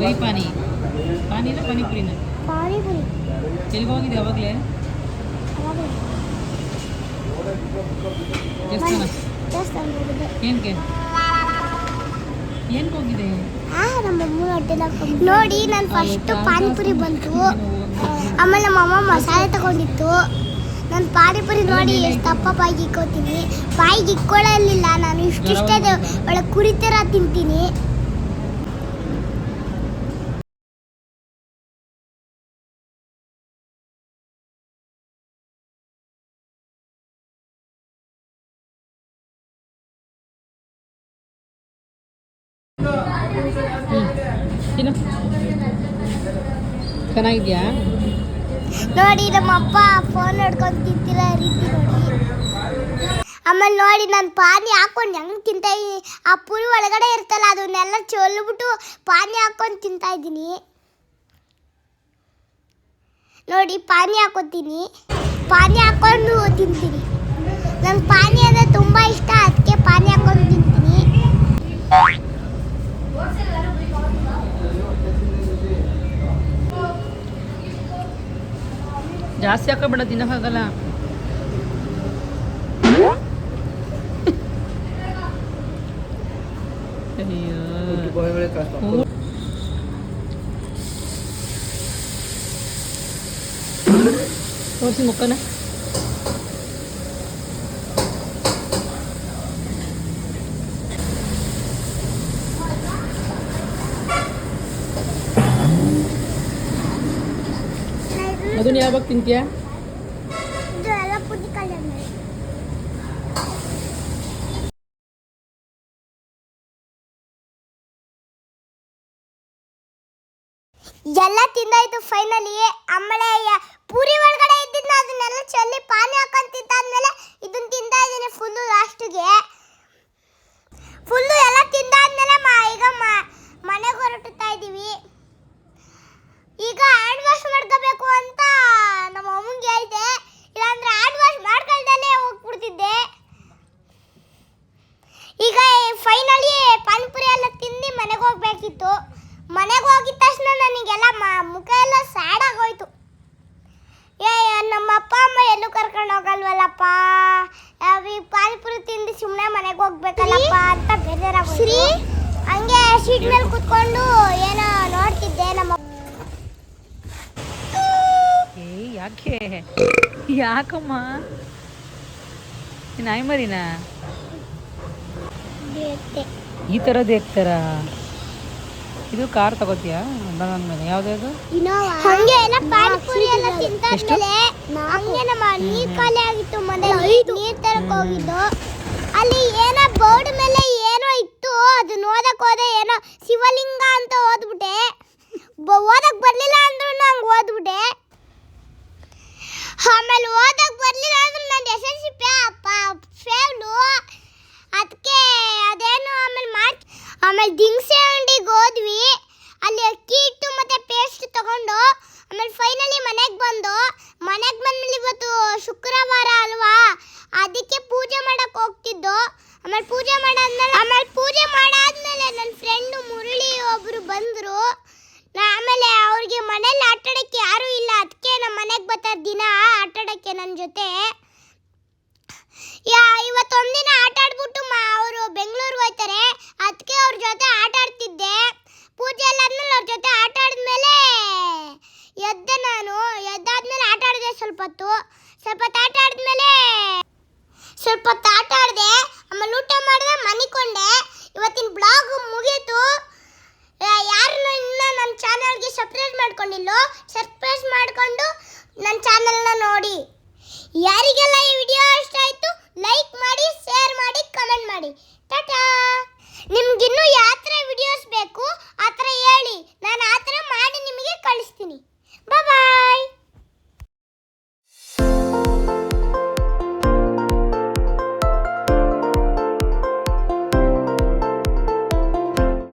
By ಪಾನಿ. ಪಾನಿನ ಪಾನಿಪುರಿನ ಪಾನಿಪುರಿ ಎಲ್ಲಿಗೆ ಹೋಗಿದೆ ಅವಾಗಲೇ? ಏನ್ಗೆ ದೇವಸ್ಥಾನ ಹೋಗಿದ್ದೆ ಏನಕ್ಕೆ ಏನಕ್ಕೆ ಹೋಗಿದೆ? ನೋಡಿ ನಾನು ಫಸ್ಟ್ ಪಾನಿಪುರಿ ಬಂತು. ಆಮೇಲೆ ನಮ್ಮ ಅಮ್ಮ ಮಸಾಲೆ ತಗೊಂಡಿತ್ತು. ನಾನು ಪಾನಿಪುರಿ ನೋಡಿ ಎಷ್ಟು ದಪ್ಪ ಬಾಯಿಗೆ ಇಕ್ಕೋತೀನಿ. ಬಾಯಿಗೆ ಇಕ್ಕೊಳ್ಳಲಿಲ್ಲ ನಾನು ಇಷ್ಟಿಷ್ಟೇ ಒಳ್ಳೆ ಕುರಿತರ ತಿಂತೀನಿ. ಚೆನ್ನಾಗಿದ್ಯಾ? ನೋಡಿ, ನಮ್ಮ ಅಪ್ಪ ಫೋನ್ ನೋಡ್ಕೊಂಡು ತಿಂತಿಲ್ಲ ರೀತಿ ನೋಡಿ. ಆಮೇಲೆ ನೋಡಿ, ನಾನು ಪಾನಿ ಹಾಕೊಂಡು ಹೆಂಗೆ ತಿಂತ ಆ ಪುರಿ ಒಳಗಡೆ ಇರ್ತಲ್ಲ ಅದನ್ನೆಲ್ಲ ಚೊಲ್ಬಿಟ್ಟು ಪಾನಿ ಹಾಕೊಂಡು ತಿಂತಾ ಇದ್ದೀನಿ. ನೋಡಿ, ಪಾನಿ ಹಾಕೋತೀನಿ. ಪಾನಿ ಹಾಕೊಂಡು ತಿಂತೀನಿ. ನಂಗೆ ಪಾನಿ ಜಾಸ್ತಿ ಹಾಕೋಬೇಡ ತಿನ್ನೋಕ್ಕಾಗಲ್ಲ. ತೋರಿಸಿ ಮುಖನ ಅದನ್ನ ಯಾವಾಗ ತಿಂತೀಯಾ ಇದು ಎಲ್ಲ ಪುಡಿ ಕಲರ್ ಎಲ್ಲ ತಿಂದಾಯ್ತು ಫೈನಲಿ ಆಮೇಲೆ ಯ- ಪೂರಿ ಒಳಗಡೆ ಇದ್ದಿದ್ನ ಫೈನಲಿ ಪಾನಿಪುರಿ ಎಲ್ಲ ತಿಂದು ಮನೆಗೆ ಹೋಗ್ಬೇಕಿತ್ತು. ಮನೆಗೆ ಹೋಗಿದ ತಕ್ಷಣ ನನಗೆಲ್ಲ ಮ- ಮುಖ ಎಲ್ಲ ಸ್ಯಾಡ್ ಆಗೋಯ್ತು. ಏ ನಮ್ಮ ಅಪ್ಪ ಅಮ್ಮ ಎಲ್ಲೂ ಕರ್ಕೊಂಡು ಹೋಗಲ್ವಲ್ಲಪ್ಪ? ಈ ಪಾನಿಪುರಿ ತಿಂದು ಸುಮ್ಮನೆ ಮನೆಗೆ ಹೋಗ್ಬೇಕಲ್ಲಪ್ಪ ಅಂತ ಬೇಜಾರಾಗೋಯ್ತು. ಹಂಗೆ ಸೀಟ್ ಮೇಲೆ ಕುತ್ಕೊಂಡು ಏನೋ ನೋಡ್ತಿದ್ದೆ ನಮ್ಮ ಯಾಕೆ? ಯಾಕಮ್ಮ? ನಾಯಿ ಮರಿನಾ ಈ ಥರದ್ದು ಇರ್ತಾರ ಇದು ಕಾರ್ ತಗೋತೀಯಾ? ಯಾವ್ದು ಹಂಗೆ ಎಲ್ಲ ಪಾನಿಪುರಿ ಎಲ್ಲ ತಿಂತಾದ್ಮೇಲೆ ಹಂಗೆ ನಮ್ಮ ನೀರ್ ಖಾಲಿ ಆಗಿತ್ತು ಮನೆ ನೀರ್ ತರಕ್ ಹೋಗಿದ್ದು. ಅಲ್ಲಿ ಏನೋ ಬೋರ್ಡ್ ಮೇಲೆ ಏನೋ ಇತ್ತು. ಅದು ಓದಕ್ ಹೋದೆ ಏನೋ ಶಿವಲಿಂಗ ಅಂತ ಓದ್ಬಿಟ್ಟೆ. ಓದಕ್ ಬರ್ಲಿಲ್ಲ ಅಂದ್ರೂ ಹಂಗೆ ಓದ್ಬಿಟ್ಟೆ. ಆಮೇಲೆ ಓದಕ್ ಬರ್ಲಿಲ್ಲ ಅಂದ್ರೆ ನಾನು ಎಸ್ ಎಲ್ ಸಿ ಫೇವ್ಲು ಅದಕ್ಕೆ ಅದೇನು ಆಮೇಲೆ ಮಾರ್ಚ್ ಆಮೇಲೆ ದಿನಸಿ ಅಂಗಡಿಗೆ ಹೋದ್ವಿ. ಅಲ್ಲಿ ಅಕ್ಕಿ ಹಿಟ್ಟು ಮತ್ತೆ ಪೇಸ್ಟ್ ತಗೊಂಡು, ಆಮೇಲೆ ಫೈನಲಿ ಮನೆಗೆ ಬಂದು, ಮನೆಗೆ ಬಂದ್ಮೇಲೆ ಇವತ್ತು ಶುಕ್ರವಾರ ಅಲ್ವಾ? ಅದಕ್ಕೆ ಪೂಜೆ ಮಾಡಕ್ ಹೋಗ್ತಿದ್ದು. ಆಮೇಲೆ ಪೂಜೆ ಮಾಡಾದ್ಮೇಲೆ, ಆಮೇಲೆ ಪೂಜೆ ಮಾಡಾದ್ಮೇಲೆ ನನ್ನ ಫ್ರೆಂಡು ಮುರಳಿ ಒಬ್ರು ಬಂದರು. ಆಮೇಲೆ ಅವ್ರಿಗೆ ಮನೇಲಿ ಆಟಾಡೋಕ್ಕೆ ಯಾರೂ ಇಲ್ಲ. ಅದಕ್ಕೆ ನಮ್ಮ ಮನೆಗೆ ಬರ್ತಾರೆ ದಿನ ಆಟಾಡೋಕ್ಕೆ ನನ್ನ ಜೊತೆ. ಬೆಂಗಳೂರಿಗೆ ಹೋಗ್ತಾರೆ ಅದಕ್ಕೆ ಅವ್ರ ಜೊತೆ ಆಟ ಆಡ್ತಿದ್ದೆ. ಪೂಜೆ ಎಲ್ಲ ಆದ್ಮೇಲೆ ಅವ್ರ ಜೊತೆ ಆಟ ಆಡಿದ್ಮೇಲೆ ಎದ್ದೆ ನಾನು. ಎದ್ದಾದ್ಮೇಲೆ ಆಟ ಆಡಿದೆ ಸ್ವಲ್ಪ ಹೊತ್ತು. ಸ್ವಲ್ಪ ಹೊತ್ತು ಆಟ ಆಡಿದ್ಮೇಲೆ ಸ್ವಲ್ಪ ಹೊತ್ತು ಆಟ ಆಡಿದೆ. ಆಮೇಲೆ ಊಟ ಮಾಡಿದೆ, ಮನಿಕೊಂಡೆ. ಇವತ್ತಿನ ಬ್ಲಾಗ್ ಮುಗೀತು. ಯಾರನ್ನ ಇನ್ನೂ ನನ್ನ ಚಾನಲ್ಗೆ ಸಬ್ಸ್ಕ್ರೈಬ್ ಮಾಡ್ಕೊಂಡಿಲ್ಲೋ, ಸಬ್ಸ್ಕ್ರೈಬ್ ಮಾಡಿಕೊಂಡು ನನ್ನ ಚಾನಲ್ನ ನೋಡಿ. ಯಾರಿಗೆಲ್ಲ ಈ ವಿಡಿಯೋ ಇಷ್ಟ ಆಯಿತು ಲೈಕ್ ಮಾಡಿ ಶೇರ್ ಮಾಡಿ ಕಮೆಂಟ್ ಮಾಡಿ. ಟಾಟಾ ನಿಮ್ಗಿನ್ನೂ ಯಾವ ಥರ ವಿಡಿಯೋಸ್ ಬೇಕು, ಆ ಥರ ಹೇಳಿ. ನಾನು ಆ ಥರ ಮಾಡಿ ನಿಮಗೆ ಕಳಿಸ್ತೀನಿ.